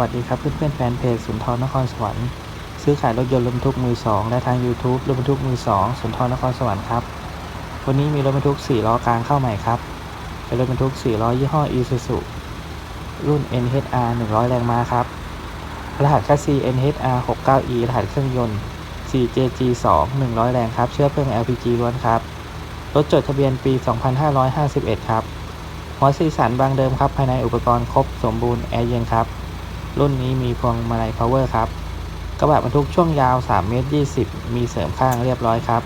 วัสดีครับเพื่อนๆแฟนเพจสุนทรนครสวรรค์ซื้อขายรถยนต์รถบรรทุกมือสองและทาง YouTube รถบรรทุกมือสองสุนทรนครสวรรค์ครับ วันนี้มีรถบรรทุก 4 ล้อกลางเข้าใหม่ครับ เป็นรถบรรทุก 4 ล้อยี่ห้อ Isuzu รุ่น NHR 100 แรงม้าครับ รหัสคัสซี NHR 69E รหัสเครื่องยนต์ 4JG2 100 แรงครับ เชื้อเพลิง LPG ล้วนครับ รถจดทะเบียนปี 2551 ครับหัวสีสันบางเดิมครับ ภายในอุปกรณ์ครบสมบูรณ์แอร์เย็นครับ รุ่นนี้มีพวงมาลัย power ครับ กระบะบรรทุกช่วงยาว 3 เมตร 20 มีเสริมข้างเรียบร้อยครับ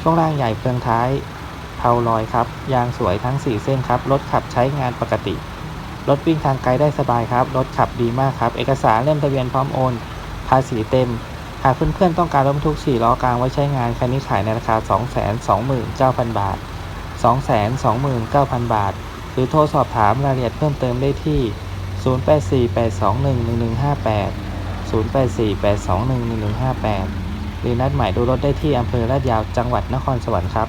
ช่วงล่างใหญ่เฟืองท้ายเผาลอยครับ ยางสวยทั้ง 4 เส้นครับ รถขับใช้งานปกติ รถวิ่งทางไกลได้สบายครับ รถขับดีมากครับ เอกสารเล่มทะเบียนพร้อมโอน ภาษีเต็ม หากเพื่อนๆต้องการรถบรรทุก 4 ล้อกลางไว้ใช้งาน คันนี้ขายในราคา 229,000 บาท 229,000 บาท หรือโทรสอบถามรายละเอียดเพิ่มเติมได้ที่ 0848211158 0848211158 หรือนัดหมายดูรถได้ที่อำเภอลาดยาวจังหวัดนครสวรรค์ครับ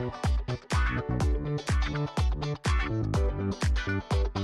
Thank you.